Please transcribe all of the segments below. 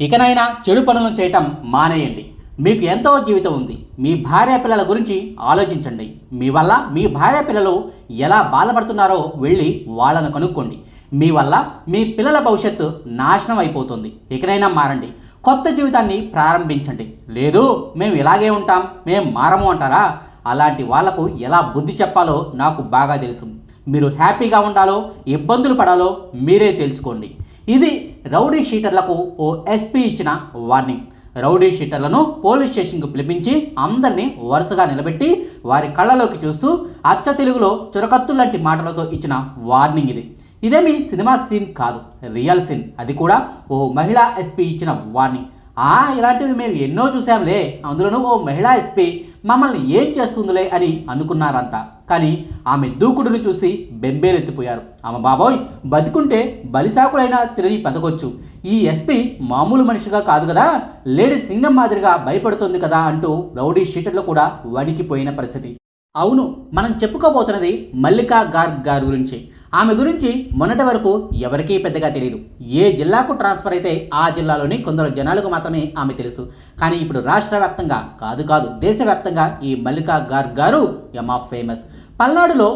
ఇకనైనా చెడు పనులను చేయటం మానేయండి. మీకు ఎంతో జీవితం ఉంది. మీ భార్య పిల్లల గురించి ఆలోచించండి. మీ వల్ల మీ భార్య పిల్లలు ఎలా బాధపడుతున్నారో వెళ్ళి వాళ్ళను కనుక్కోండి. మీ వల్ల మీ పిల్లల భవిష్యత్తు నాశనం అయిపోతుంది. ఇకనైనా మారండి. కొత్త జీవితాన్ని ప్రారంభించండి. లేదు మేము ఇలాగే ఉంటాం మేము మారము అంటారా? అలాంటి వాళ్ళకు ఎలా బుద్ధి చెప్పాలో నాకు బాగా తెలుసు. మీరు హ్యాపీగా ఉండాలో ఇబ్బందులు పడాలో మీరే తెలుసుకోండి. ఇది రౌడీ షీటర్లకు ఓ ఎస్పీ ఇచ్చిన వార్నింగ్. రౌడీ షీటర్లను పోలీస్ స్టేషన్కు పిలిపించి అందరినీ వరుసగా నిలబెట్టి వారి కళ్ళలోకి చూస్తూ అచ్చ తెలుగులో చురకత్తు లాంటి మాటలతో ఇచ్చిన వార్నింగ్ ఇది. ఇదేమి సినిమా సీన్ కాదు రియల్ సీన్. అది కూడా ఓ మహిళా ఎస్పీ ఇచ్చిన వార్నింగ్. ఆ ఇలాంటివి మేము ఎన్నో చూసాంలే అందులోనూ ఓ మహిళా ఎస్పీ మమ్మల్ని ఏం చేస్తుందిలే అని అనుకున్నారంతా. కానీ ఆమె దూకుడును చూసి బెంబేలెత్తిపోయారు. ఆమె బాబోయ్ బతికుంటే బలిసాకులైనా తిరిగి బతకొచ్చు. ఈ ఎస్పీ మామూలు మనిషిగా కాదు కదా లేడీ సింగం మాదిరిగా భయపడుతుంది కదా అంటూ రౌడీ షీటర్లు కూడా వణికిపోయిన పరిస్థితి. అవును మనం చెప్పుకోబోతున్నది మల్లికా గార్గ్ గారి గురించి. ఆమె గురించి మొన్నటి వరకు ఎవరికీ పెద్దగా తెలియదు ఏ జిల్లాకు ట్రాన్స్ఫర్ అయితే ఆ జిల్లాలోని కొందరు జనాలకు మాత్రమే ఆమె తెలుసు. కానీ ఇప్పుడు రాష్ట్ర వ్యాప్తంగా కాదు కాదు దేశవ్యాప్తంగా ఈ మల్లికా గార్గ్ గారు యమా ఫేమస్. పల్నాడులో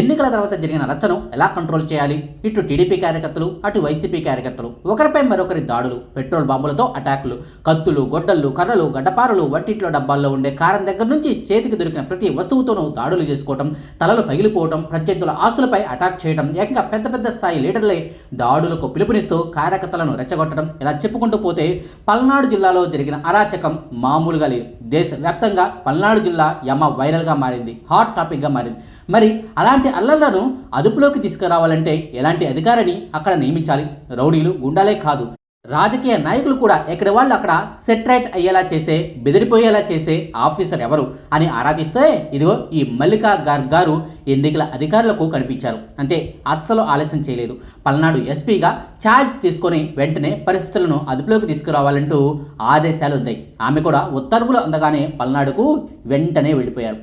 ఎన్నికల తర్వాత జరిగిన రచ్చను ఎలా కంట్రోల్ చేయాలి? ఇటు టీడీపీ కార్యకర్తలు అటు వైసీపీ కార్యకర్తలు ఒకరిపై మరొకరి దాడులు పెట్రోల్ బాంబులతో అటాకులు కత్తులు గొడ్డళ్ళు కర్రలు గడ్డపారలు వట్టింట్లో డబ్బాల్లో ఉండే కారం దగ్గర నుంచి చేతికి దొరికిన ప్రతి వస్తువుతోనూ దాడులు చేసుకోవటం తలలు పగిలిపోవడం ప్రత్యర్థుల ఆస్తులపై అటాక్ చేయడం ఏకంగా పెద్ద పెద్ద స్థాయి లీడర్లే దాడులకు పిలుపునిస్తూ కార్యకర్తలను రెచ్చగొట్టడం ఇలా చెప్పుకుంటూ పోతే పల్నాడు జిల్లాలో జరిగిన అరాచకం మామూలుగా లేదు. దేశవ్యాప్తంగా పల్నాడు జిల్లా యమ వైరల్గా మారింది. హాట్ టాపిక్గా మారింది. మరి అలాంటి అల్లర్లను అదుపులోకి తీసుకురావాలంటే ఎలాంటి అధికారిని అక్కడ నియమించాలి? రౌడీలు గుండాలే కాదు. రాజకీయ నాయకులు కూడా ఎక్కడి వాళ్ళు అక్కడ సెట్రైట్ అయ్యేలా చేసే బెదిరిపోయేలా చేసే ఆఫీసర్ ఎవరు అని ఆరాధిస్తే ఇదిగో ఈ మల్లికా గార్ గారు ఎన్నికల అధికారులకు కనిపించారు. అంతే అస్సలు ఆలస్యం చేయలేదు. పల్నాడు ఎస్పీగా ఛార్జ్ తీసుకొని వెంటనే పరిస్థితులను అదుపులోకి తీసుకురావాలంటూ ఆదేశాలు ఉన్నాయి ఆమె కూడా ఉత్తర్వులు అందగానే పల్నాడుకు వెంటనే వెళ్ళిపోయారు.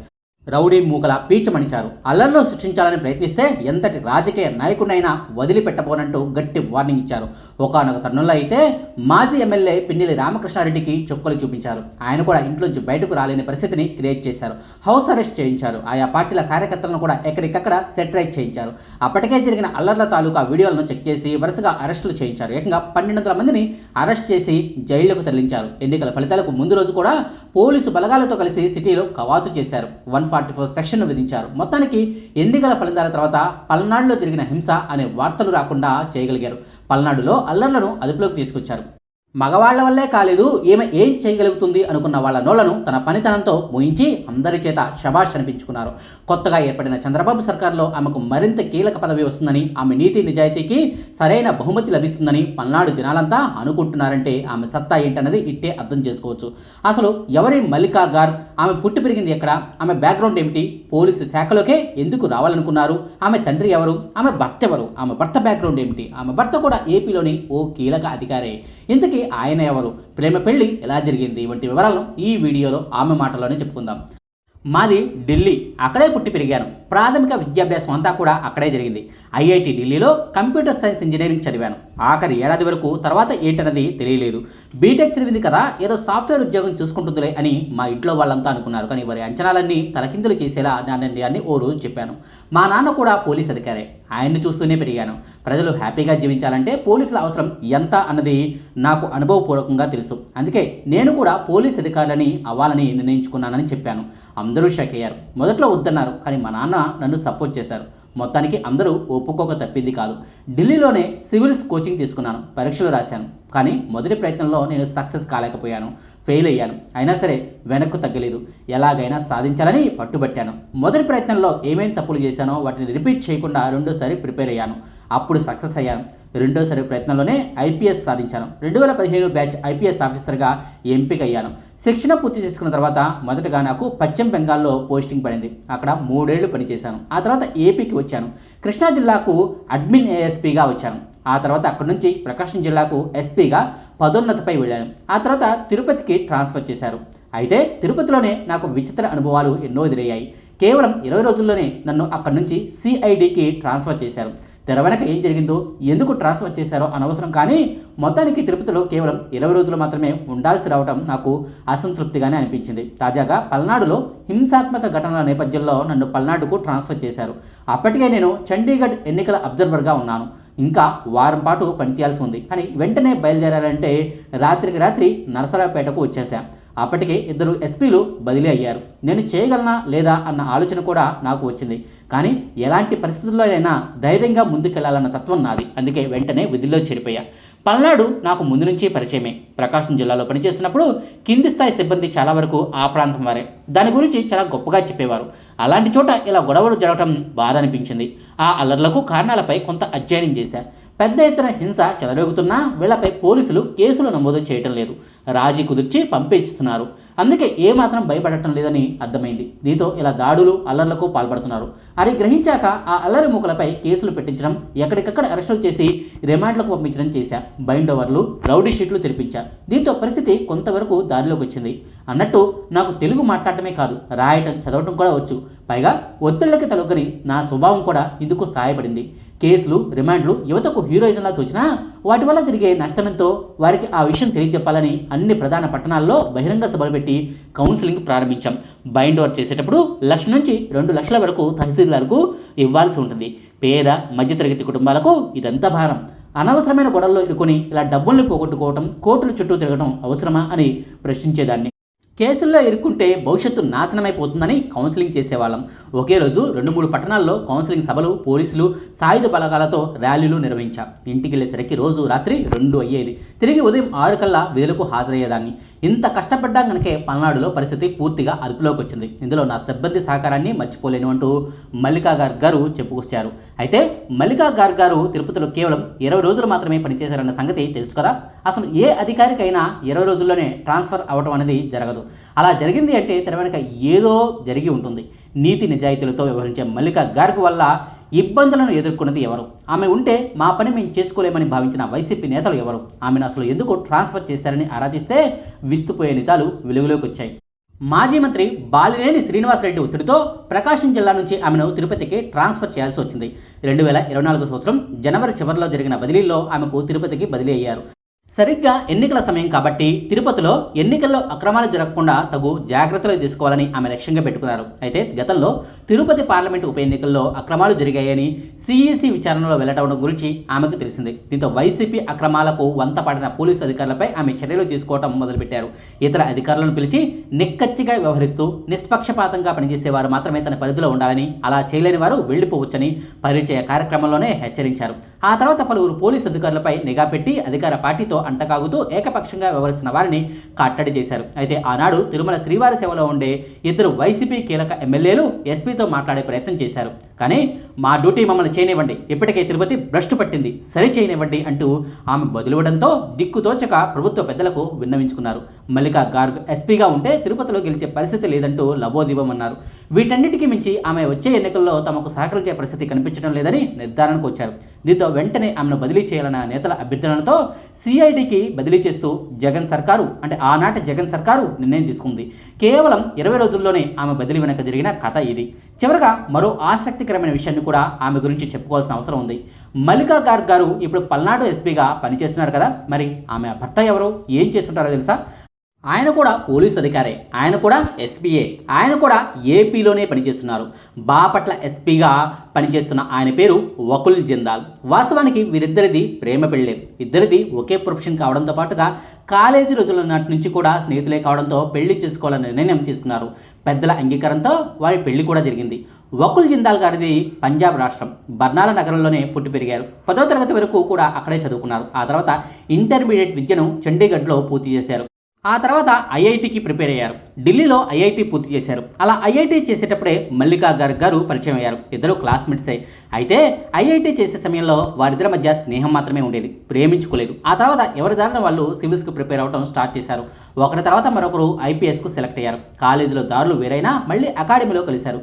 రౌడీ మూకల పీచమణిచారు. అల్లర్లో సృష్టించాలని ప్రయత్నిస్తే ఎంతటి రాజకీయ నాయకుడైనా వదిలిపెట్టబోనంటూ గట్టి వార్నింగ్ ఇచ్చారు. ఒకనొక తరుణంలో అయితే మాజీ ఎమ్మెల్యే పిన్నెల్లి రామకృష్ణారెడ్డికి చుక్కలు చూపించారు. ఆయన కూడా ఇంట్లోంచి బయటకు రాలేని పరిస్థితిని క్రియేట్ చేశారు. హౌస్ అరెస్ట్ చేయించారు. ఆయా పార్టీల కార్యకర్తలను కూడా ఎక్కడికక్కడ సెటరైజ్ చేయించారు. అప్పటికే జరిగిన అల్లర్ల తాలూకా వీడియోలను చెక్ చేసి వరుసగా అరెస్టులు చేయించారు. ఏకంగా పన్నెండు వందల మందిని అరెస్ట్ చేసి జైళ్ళకు తరలించారు. ఎన్నికల ఫలితాలకు ముందు రోజు కూడా పోలీసు బలగాలతో కలిసి సిటీలో కవాతు చేశారు. వన్ ఫార్టీ ఫోర్ సెక్షన్ విధించారు. మొత్తానికి ఎన్నికల ఫలితాల తర్వాత పల్నాడులో జరిగిన హింస అనే వార్తలు రాకుండా చేయగలిగారు. పల్నాడులో అల్లర్లను అదుపులోకి తీసుకొచ్చారు. మగవాళ్ళ వల్లే కాలేదు ఈమె ఏం చేయగలుగుతుంది అనుకున్న వాళ్ళ నోళ్ళను తన పనితనంతో ముయించి అందరి చేత శబాష్ అనిపించుకున్నారు. కొత్తగా ఏర్పడిన చంద్రబాబు సర్కార్లో ఆమెకు మరింత కీలక పదవి వస్తుందని ఆమె నీతి నిజాయితీకి సరైన బహుమతి లభిస్తుందని పల్నాడు జనాలంతా అనుకుంటున్నారంటే ఆమె సత్తా ఏంటన్నది ఇట్టే అర్థం చేసుకోవచ్చు. అసలు ఎవరి మల్లికా గార్? ఆమె పుట్టి పెరిగింది ఎక్కడ? ఆమె బ్యాక్గ్రౌండ్ ఏమిటి? పోలీసు శాఖలోకే ఎందుకు రావాలనుకున్నారు? ఆమె తండ్రి ఎవరు? ఆమె భర్త ఎవరు? ఆమె భర్త బ్యాక్గ్రౌండ్ ఏమిటి? ఆమె భర్త కూడా ఏపీలోని ఓ కీలక అధికారే. ఇంతకీ ఆయన ఎవరు? ప్రేమ పెళ్ళి ఎలా జరిగింది? వంటి వివరాలను ఈ వీడియోలో ఆమె మాటల్లోనే చెప్పుకుందాం. మాది ఢిల్లీ. అక్కడే పుట్టి పెరిగాను. ప్రాథమిక విద్యాభ్యాసం అంతా కూడా అక్కడే జరిగింది. ఐఐటి ఢిల్లీలో కంప్యూటర్ సైన్స్ ఇంజనీరింగ్ చదివాను. ఆఖరి ఏడాది వరకు తర్వాత ఏంటన్నది తెలియలేదు. బీటెక్ చదివింది కదా ఏదో సాఫ్ట్వేర్ ఉద్యోగం చూసుకుంటుందిలే అని మా ఇంట్లో వాళ్ళంతా అనుకున్నారు. కానీ వారి అంచనాలన్నీ తలకిందులు చేసేలా నా నిర్ణయాన్ని ఓ రోజు చెప్పాను. మా నాన్న కూడా పోలీస్ అధికారే. ఆయన్ని చూస్తూనే పెరిగాను. ప్రజలు హ్యాపీగా జీవించాలంటే పోలీసుల అవసరం ఎంత అన్నది నాకు అనుభవపూర్వకంగా తెలుసు. అందుకే నేను కూడా పోలీస్ అధికారులని అవ్వాలని నిర్ణయించుకున్నానని చెప్పాను. అందరూ షాక్ అయ్యారు. మొదట్లో వద్దన్నారు కానీ మా నాన్న నన్ను సపోర్ట్ చేశారు. మొత్తానికి అందరూ ఒప్పుకోక తప్పింది కాదు. ఢిల్లీలోనే సివిల్స్ కోచింగ్ తీసుకున్నాను పరీక్షలు రాశాను. కానీ మొదటి ప్రయత్నంలో నేను సక్సెస్ కాలేకపోయాను ఫెయిల్ అయ్యాను. అయినా సరే వెనక్కు తగ్గలేదు. ఎలాగైనా సాధించాలని పట్టుబట్టాను. మొదటి ప్రయత్నంలో ఏమేం తప్పులు చేశానో వాటిని రిపీట్ చేయకుండా రెండోసారి ప్రిపేర్ అయ్యాను. అప్పుడు సక్సెస్ అయ్యాను. రెండోసారి ప్రయత్నంలోనే ఐపీఎస్ సాధించాను. రెండు వేల పదిహేను బ్యాచ్ ఐపీఎస్ ఆఫీసర్గా ఎంపిక అయ్యాను శిక్షణ పూర్తి చేసుకున్న తర్వాత మొదటగా నాకు పశ్చిమ బెంగాల్లో పోస్టింగ్ పడింది. అక్కడ మూడేళ్ళు పనిచేశాను. ఆ తర్వాత ఏపీకి వచ్చాను. కృష్ణా జిల్లాకు అడ్మిన్ ఏఎస్పీగా వచ్చాను. ఆ తర్వాత అక్కడి నుంచి ప్రకాశం జిల్లాకు ఎస్పీగా పదోన్నతిపై వెళ్ళాను. ఆ తర్వాత తిరుపతికి ట్రాన్స్ఫర్ చేశారు. అయితే తిరుపతిలోనే నాకు విచిత్ర అనుభవాలు ఎన్నో ఎదురయ్యాయి. కేవలం ఇరవై రోజుల్లోనే నన్ను అక్కడి నుంచి సిఐడికి ట్రాన్స్ఫర్ చేశారు. తెర వెనక ఏం జరిగిందో ఎందుకు ట్రాన్స్ఫర్ చేశారో అనవసరం. కానీ మొత్తానికి తిరుపతిలో కేవలం ఇరవై రోజులు మాత్రమే ఉండాల్సి రావడం నాకు అసంతృప్తిగానే అనిపించింది. తాజాగా పల్నాడులో హింసాత్మక ఘటనల నేపథ్యంలో నన్ను పల్నాడుకు ట్రాన్స్ఫర్ చేశారు. అప్పటికే నేను చండీగఢ్ ఎన్నికల అబ్జర్వర్గా ఉన్నాను. ఇంకా వారం పాటు పనిచేయాల్సి ఉంది. కానీ వెంటనే బయలుదేరాలంటే రాత్రికి రాత్రి నరసరావుపేటకు వచ్చేసా అప్పటికే ఇద్దరు ఎస్పీలు బదిలీ అయ్యారు. నేను చేయగలనా లేదా అన్న ఆలోచన కూడా నాకు వచ్చింది. కానీ ఎలాంటి పరిస్థితుల్లోనైనా ధైర్యంగా ముందుకెళ్ళాలన్న తత్వం నాది. అందుకే వెంటనే విధుల్లో చేరిపోయా. పల్నాడు నాకు ముందు నుంచి పరిచయమే. ప్రకాశం జిల్లాలో పనిచేస్తున్నప్పుడు కింది స్థాయి సిబ్బంది చాలా వరకు ఆ ప్రాంతం వారే. దాని గురించి చాలా గొప్పగా చెప్పేవారు. అలాంటి చోట ఇలా గొడవలు జరగటం బాధ అనిపించింది. ఆ అల్లర్లకు కారణాలపై కొంత అధ్యయనం చేశారు పెద్ద ఎత్తున హింస చెలరేగుతున్నా వీళ్ళపై పోలీసులు కేసులు నమోదు చేయటం లేదు. రాజీ కుదిర్చి పంపించుతున్నారు. అందుకే ఏమాత్రం భయపడటం లేదని అర్థమైంది. దీంతో ఇలా దాడులు అల్లర్లకు పాల్పడుతున్నారు. అది గ్రహించాక ఆ అల్లరి మూకలపై కేసులు పెట్టించడం ఎక్కడికక్కడ అరెస్టులు చేసి రిమాండ్లకు పంపించడం చేశా. బైండ్ ఓవర్లు రౌడీ షీట్లు తెరిపించా. దీంతో పరిస్థితి కొంతవరకు దారిలోకి వచ్చింది. అన్నట్టు నాకు తెలుగు మాట్లాడటమే కాదు రాయటం చదవటం కూడా వచ్చు. పైగా ఒత్తిళ్ళకి తలొగ్గని నా స్వభావం కూడా ఇందుకు సహాయపడింది కేసులు రిమాండ్లు యువతకు హీరోయిజంలా తోచినా వాటి వల్ల జరిగే నష్టంతో వారికి ఆ విషయం తెలియజెప్పాలని అన్ని ప్రధాన పట్టణాల్లో బహిరంగ సభలు పెట్టి కౌన్సిలింగ్ ప్రారంభించాం. బైండ్ ఓవర్ చేసేటప్పుడు లక్ష నుంచి రెండు లక్షల వరకు తహసీల్దార్కు ఇవ్వాల్సి ఉంటుంది. పేద మధ్యతరగతి కుటుంబాలకు ఇదంతా భారం. అనవసరమైన గొడవల్లో ఇరుకొని ఇలా డబ్బుల్ని పోగొట్టుకోవటం కోర్టుల చుట్టూ తిరగడం అవసరమా అని ప్రశ్నించేదాన్ని. కేసుల్లో ఇరుక్కుంటే భవిష్యత్తు నాశనమైపోతుందని కౌన్సిలింగ్ చేసేవాళ్ళం. ఒకే రోజు రెండు మూడు పట్టణాల్లో కౌన్సిలింగ్ సభలు పోలీసులు సాయుధ బలగాలతో ర్యాలీలు నిర్వహించాం. ఇంటికి వెళ్ళేసరికి రోజు రాత్రి రెండు అయ్యేది. తిరిగి ఉదయం ఆరు కల్లా విధులకు హాజరయ్యేదాన్ని. ఇంత కష్టపడ్డా కనుకే పల్నాడులో పరిస్థితి పూర్తిగా అదుపులోకి వచ్చింది. ఇందులో నా సిబ్బంది సహకారాన్ని మర్చిపోలేను అంటూ మల్లికా గార్ గారు చెప్పుకొచ్చారు. అయితే మల్లికా గార్ గారు తిరుపతిలో కేవలం ఇరవై రోజులు మాత్రమే పనిచేశారన్న సంగతి తెలుసు కదా? అసలు ఏ అధికారికైనా ఇరవై రోజుల్లోనే ట్రాన్స్ఫర్ అవ్వడం అనేది జరగదు. అలా జరిగింది అంటే తెర వెనక ఏదో జరిగి ఉంటుంది. నీతి నిజాయితీలతో వ్యవహరించే మల్లికా గార్గ్ వల్ల ఇబ్బందులను ఎదుర్కొన్నది ఎవరు? ఆమె ఉంటే మా పని మేము చేసుకోలేమని భావించిన వైసీపీ నేతలు ఎవరు? ఆమెను అసలు ఎందుకు ట్రాన్స్ఫర్ చేస్తారని ఆరాధిస్తే విస్తుపోయే నిజాలు వెలుగులోకి వచ్చాయి. మాజీ మంత్రి బాలినేని శ్రీనివాసరెడ్డి ఒత్తిడితో ప్రకాశం జిల్లా నుంచి ఆమెను తిరుపతికి ట్రాన్స్ఫర్ చేయాల్సి వచ్చింది. రెండు వేల ఇరవై నాలుగు సంవత్సరం జనవరి చివరిలో జరిగిన బదిలీలో ఆమెకు తిరుపతికి బదిలీ అయ్యారు. సరిగ్గా ఎన్నికల సమయం కాబట్టి తిరుపతిలో ఎన్నికల్లో అక్రమాలు జరగకుండా తగు జాగ్రత్తలు తీసుకోవాలని ఆమె లక్ష్యంగా పెట్టుకున్నారు. అయితే గతంలో తిరుపతి పార్లమెంటు ఉప ఎన్నికల్లో అక్రమాలు జరిగాయని సిఈసి విచారణలో వెళ్ళటం గురించి ఆమెకు తెలిసింది. దీంతో వైసీపీ అక్రమాలకు వంత పాడిన పోలీసు అధికారులపై ఆమె చర్యలు తీసుకోవడం మొదలుపెట్టారు. ఇతర అధికారులను పిలిచి నిక్కచ్చిగా వ్యవహరిస్తూ నిష్పక్షపాతంగా పనిచేసేవారు మాత్రమే తన పరిధిలో ఉండాలని అలా చేయలేని వారు వెళ్ళిపోవచ్చని పరిచయ కార్యక్రమంలోనే హెచ్చరించారు. ఆ తర్వాత పలువురు పోలీసు అధికారులపై నిఘా పెట్టి అధికార పార్టీతో అంటకాగుతూ ఏకపక్షంగా వ్యవహరిస్తున్న వారిని కట్టడి చేశారు. అయితే ఆనాడు తిరుమల శ్రీవారి సేవలో ఉండే ఇద్దరు వైసీపీ కీలక ఎమ్మెల్యేలు ఎస్పీతో మాట్లాడే ప్రయత్నం చేశారు. కానీ మా డ్యూటీ మమ్మల్ని చేయనివ్వండి. ఇప్పటికే తిరుపతి భ్రష్టు పట్టింది. సరి చేయనివ్వండి అంటూ ఆమె బదులివ్వడంతో దిక్కుతోచక ప్రభుత్వ పెద్దలకు విన్నవించుకున్నారు. మల్లికా గార్గ్ ఎస్పీగా ఉంటే తిరుపతిలో గెలిచే పరిస్థితి లేదంటూ లబోదీపమన్నారు వీటన్నిటికీ మించి ఆమె వచ్చే ఎన్నికల్లో తమకు సహకరించే పరిస్థితి కనిపించడం లేదని నిర్ధారణకు వచ్చారు. దీంతో వెంటనే ఆమెను బదిలీ చేయాలన్న నేతల అభ్యర్థనలతో సిఐడికి బదిలీ చేస్తూ జగన్ సర్కారు అంటే ఆనాటి జగన్ సర్కారు నిర్ణయం తీసుకుంది. కేవలం ఇరవై రోజుల్లోనే ఆమె బదిలీ వెనక జరిగిన కథ ఇది. చివరగా మరో ఆసక్తికరమైన విషయాన్ని కూడా ఆమె గురించి చెప్పుకోవాల్సిన అవసరం ఉంది. మల్లికా గార్గ్ గారు ఇప్పుడు పల్నాడు ఎస్పీగా పనిచేస్తున్నారు కదా మరి ఆమె భర్త ఎవరు? ఏం చేస్తుంటారో తెలుసా? ఆయన కూడా పోలీసు అధికారే. ఆయన కూడా ఎస్పీఏ ఆయన కూడా ఏపీలోనే పనిచేస్తున్నారు. బాపట్ల ఎస్పీగా పనిచేస్తున్న ఆయన పేరు వకుల్ జిందాల్. వాస్తవానికి వీరిద్దరిది ప్రేమ పెళ్ళే. ఇద్దరిది ఒకే ప్రొఫెషన్ కావడంతో పాటుగా కాలేజీ రోజుల నాటి నుంచి కూడా స్నేహితులే కావడంతో పెళ్ళి చేసుకోవాలనే నిర్ణయం తీసుకున్నారు. పెద్దల అంగీకారంతో వారి పెళ్ళి కూడా జరిగింది. వకుల్ జిందాల్ గారిది పంజాబ్ రాష్ట్రం. బర్నాల నగరంలోనే పుట్టి పెరిగారు. పదో తరగతి వరకు కూడా అక్కడే చదువుకున్నారు. ఆ తర్వాత ఇంటర్మీడియట్ విద్యను చండీగఢ్లో పూర్తి చేశారు. ఆ తర్వాత ఐఐటికి ప్రిపేర్ అయ్యారు. ఢిల్లీలో ఐఐటి పూర్తి చేశారు. అలా ఐఐటి చేసేటప్పుడే మల్లికా గారు గారు పరిచయం అయ్యారు. ఇద్దరు క్లాస్మేట్సే. అయితే ఐఐటి చేసే సమయంలో వారిద్దరి మధ్య స్నేహం మాత్రమే ఉండేది. ప్రేమించుకోలేదు. ఆ తర్వాత ఎవరి దారిన వాళ్ళు సివిల్స్కి ప్రిపేర్ అవ్వడం స్టార్ట్ చేశారు. ఒకరి తర్వాత మరొకరు ఐపీఎస్కు సెలెక్ట్ అయ్యారు. కాలేజీలో దారులు వేరైనా మళ్ళీ అకాడమీలో కలిశారు.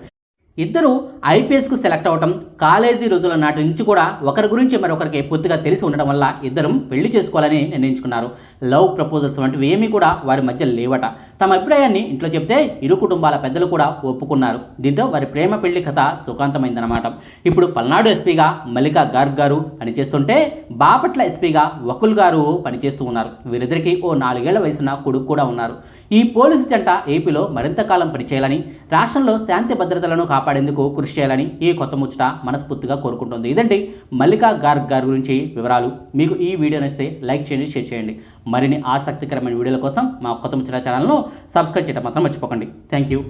ఇద్దరు ఐపీఎస్కు సెలెక్ట్ అవటం కాలేజీ రోజుల నాటి నుంచి కూడా ఒకరి గురించి మరొకరికి పూర్తిగా తెలిసి ఉండడం వల్ల ఇద్దరం పెళ్ళి చేసుకోవాలని నిర్ణయించుకున్నారు. లవ్ ప్రపోజల్స్ వంటివి ఏమీ కూడా వారి మధ్య లేవట. తమ అభిప్రాయాన్ని ఇంట్లో చెప్తే ఇరు కుటుంబాల పెద్దలు కూడా ఒప్పుకున్నారు. దీంతో వారి ప్రేమ పెళ్ళి కథ సుఖాంతమైందన్నమాట. ఇప్పుడు పల్నాడు ఎస్పీగా మల్లికా గార్గ్ గారు పనిచేస్తుంటే బాపట్ల ఎస్పీగా వకుల్ గారు పనిచేస్తూ ఉన్నారు. వీరిద్దరికీ ఓ నాలుగేళ్ళ వయసున్న కొడుకు కూడా ఉన్నారు. ఈ పోలీసు జంట ఏపీలో మరింత కాలం పనిచేయాలని రాష్ట్రంలో శాంతి భద్రతలను కాపాడు కాపాడేందుకు కృషి చేయాలని ఈ కొత్త ముచ్చట మనస్ఫూర్తిగా కోరుకుంటుంది. ఇదండి మల్లికా గార్గ్ గారి గురించి వివరాలు. మీకు ఈ వీడియో నచ్చితే లైక్ చేయండి షేర్ చేయండి. మరిన్ని ఆసక్తికరమైన వీడియోల కోసం మా కొత్త ముచ్చట ఛానల్ను సబ్స్క్రైబ్ చేయడం మాత్రం మర్చిపోకండి. Thank you.